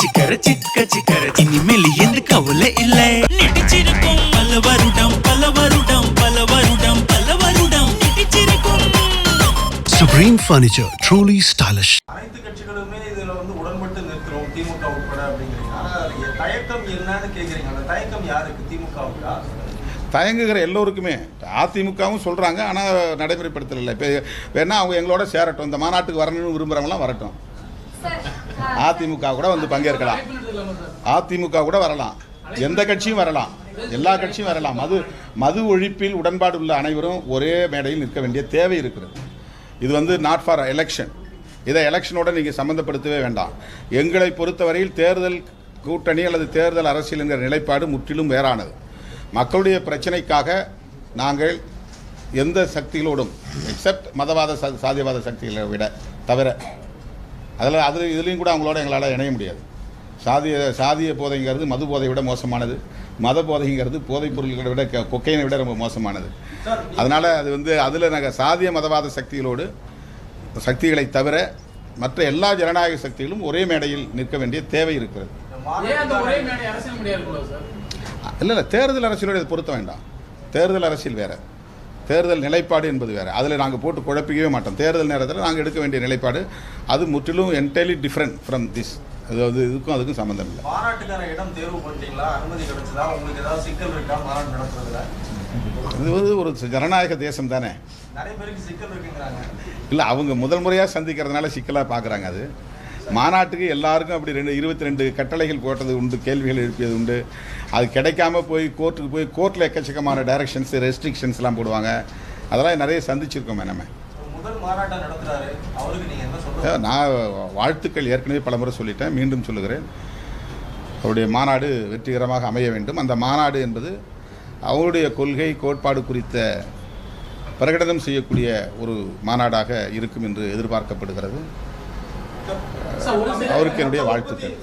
சிக்கர சிக்க சிக்கர. இனிமேல் எந்த கவலை இல்லை. நடிச்சிருக்கும் பல வருடம் பல வருடம் பல வருடம் பல வருடம் நடிச்சிருக்கும் Supreme Furniture, truly stylish. அனைத்து கட்சிகளுமே இதுல வந்து உடன்பட்டு நிற்கிறோம் திமுக உட்பட அப்படிங்கிறீங்க. தயக்கம் என்னன்னு கேக்குறீங்க. அந்த தயக்கம் யாருக்கு? திமுகவுக்கா? தயங்குகிற எல்லோருக்குமே. அதிமுகவும் சொல்கிறாங்க ஆனால் நடைமுறைப்படுத்தலை. இப்போ வேணா அவங்க எங்களோட சேரட்டும். இந்த மாநாட்டுக்கு வரணும்னு விரும்புகிறவங்களாம் வரட்டும். அதிமுக கூட வந்து பங்கேற்கலாம். அதிமுக கூட வரலாம். எந்த கட்சியும் வரலாம். எல்லா கட்சியும் வரலாம். மது மது ஒழிப்பில் உடன்பாடு உள்ள அனைவரும் ஒரே மேடையில் நிற்க வேண்டிய தேவை இருக்கிறது. இது வந்து நாட் ஃபார் எலெக்ஷன் இதை எலெக்ஷனோட நீங்கள் சம்மந்தப்படுத்தவே வேண்டாம். எங்களை பொறுத்தவரையில் தேர்தல் கூட்டணி அல்லது தேர்தல் அரசியல் என்கிற நிலைப்பாடு முற்றிலும் வேறானது. மக்களுடைய பிரச்சனைக்காக நாங்கள் எந்த சக்திகளோடும் எக்ஸப்ட் மதவாத ச- சாதியவாத சக்திகளை விட தவிர அதில் அதில் இதுலேயும் கூட அவங்களோட எங்களால் இணைய முடியாது. சாதிய சாதிய போதைங்கிறது மது போதை விட மோசமானது. மத போதைங்கிறது போதைப் பொருள்களை விட க- கொக்கைனை விட ரொம்ப மோசமானது. அதனால் அது வந்து அதில் நாங்கள் சாதிய மதவாத சக்திகளோடு சக்திகளை தவிர மற்ற எல்லா ஜனநாயக சக்திகளும் ஒரே மேடையில் நிற்க வேண்டிய தேவை இருக்கிறது. இல்லை இல்லை தேர்தல் அரசியலோட இது பொருத்த வேண்டாம். தேர்தல் அரசியல் வேறு. தேர்தல் நிலைப்பாடு என்பது வேறு. அதில் நாங்கள் போட்டு குழப்பிக்கவே மாட்டோம். தேர்தல் நேரத்தில் நாங்கள் எடுக்க வேண்டிய நிலைப்பாடு அது முற்றிலும் என்டையர்லி டிஃப்ரெண்ட் ஃப்ரம் திஸ் அதாவது இதுக்கும் அதுக்கும் சம்மந்தம் இல்லை. மாநாட்டுக்கான இடம் தேர்வு பண்ணிட்டீங்களா? அனுமதி கிடைச்சதா? உங்களுக்கு ஏதாவது சிக்கல் இருக்கா? மாநாடு நடத்துறதுல? இது வந்து ஒரு ஜனநாயக தேசம் தானே. நிறைய பேருக்கு சிக்கல் இருக்குங்கிறாங்க. இல்லை அவங்க முதல் முறையாக சந்திக்கிறதுனால சிக்கலாக பார்க்குறாங்க அது. மாநாட்டுக்கு எல்லாருக்கும் அப்படி ரெண்டு இருபத்தி ரெண்டு கட்டளைகள் போட்டது உண்டு கேள்விகள் எழுப்பியது உண்டு. அது கிடைக்காம போய் கோர்ட்டுக்கு போய் கோர்ட்டில் எக்கச்சக்கமான டைரக்ஷன்ஸ் ரெஸ்ட்ரிக்ஷன்ஸ்லாம் போடுவாங்க. அதெல்லாம் நிறைய சந்திச்சிருக்கோமே நம்ம. நான் வாழ்த்துக்கள் ஏற்கனவே பலமுறை சொல்லிட்டேன். மீண்டும் சொல்லுகிறேன். அவருடைய மாநாடு வெற்றிகரமாக அமைய வேண்டும். அந்த மாநாடு என்பது அவருடைய கொள்கை கோட்பாடு குறித்த பிரகடனம் செய்யக்கூடிய ஒரு மாநாடாக இருக்கும் என்று எதிர்பார்க்கப்படுகிறது. அவருக்கு என்னுடைய வாழ்த்துக்கள்.